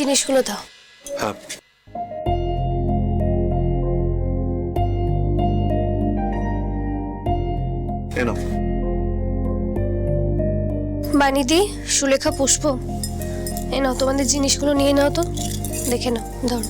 জিনিসগুলো দাও। হ্যাঁ। বানিদি সুলেখা পুষ্প এ নাও তোমাদের জিনিসগুলো নিয়ে নাও তো। দেখে নাও ধরো।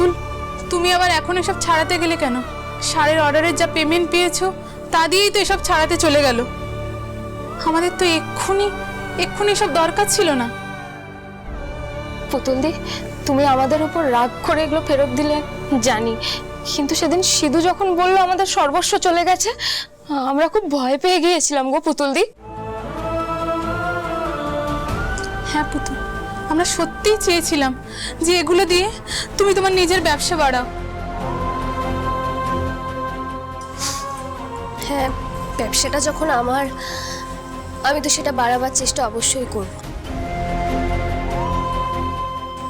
পুতুল তুমি আবার এখন এসব ছাড়াতে গেলে কেন? সারের অর্ডারের যা পেমেন্ট পেয়েছ তা দিয়েই তো এসব ছাড়াতে চলে গেল। আমাদের তো এক্ষুনি এক্ষুনি এসব দরকার ছিল না। পুতুল দি তুমি আমাদের উপর রাগ করে এগুলো ফেরত দিলে জানি। কিন্তু সেদিন সিধু যখন বলল আমাদের সর্বস্ব চলে গেছে আমরা খুব ভয় পেয়ে গিয়েছিলাম গো পুতুল দি। হ্যাঁ পুতুল। আমরা সত্যিই চেয়েছিলাম যে এগুলো দিয়ে তুমি তোমার নিজের ব্যবসা বাড়াও। হ্যাঁ ব্যবসাটা যখন আমার, আমি তো সেটা বাড়াবার চেষ্টা অবশ্যই করব।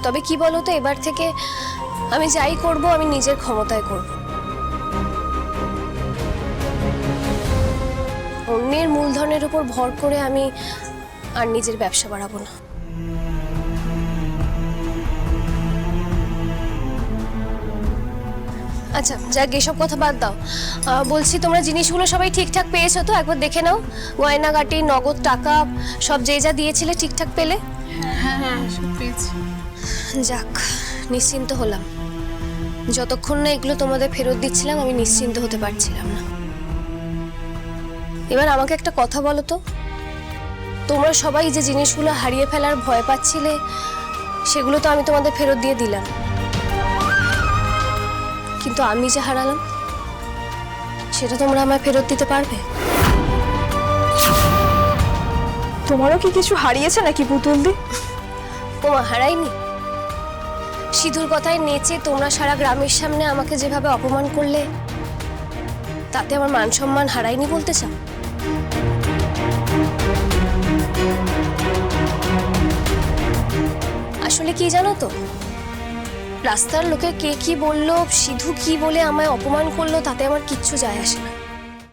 তবে কি বলো তো এবার থেকে আমি যাই করব, আমি নিজের ক্ষমতায় করব। অন্যের মূলধনের উপর ভর করে আমি আর নিজের ব্যবসা বাড়াবো না। আচ্ছা যাক এসব কথা বাদ দাও। বলছি তোমরা জিনিসগুলো সবাই ঠিকঠাক পেয়েছ তো? একবার দেখে নাও। গয়নাগাটি নগদ টাকা সব যে যা দিয়েছিলে ঠিকঠাক পেলে? হ্যাঁ হ্যাঁ যাক নিশ্চিন্ত হলাম। যতক্ষণ না এগুলো তোমাদের ফেরত দিচ্ছিলাম আমি নিশ্চিন্ত হতে পারছিলাম না। এবার আমাকে একটা কথা বলো তো। তোমরা সবাই যে জিনিসগুলো হারিয়ে ফেলার ভয় পাচ্ছিলে সেগুলো তো আমি তোমাদের ফেরত দিয়ে দিলাম। কিন্তু আমি যে হারালাম সেটা তোমরা আমায় ফেরত দিতে পারবে? তোমারও কি কিছু হারিয়েছে নাকি পুতুল দি ওমা হারাইনি। সিঁদুর কথায় নেচে তোমরা সারা গ্রামের সামনে আমাকে যেভাবে অপমান করলে তাতে আমার মান সম্মান হারাইনি বলতে চাও? আসলে কি জানো তো? রাস্তার লোকে কে কি বলল, সিধু কি বলে আমায় অপমান করল, তাতে আমার কিচ্ছু যায় আসে না।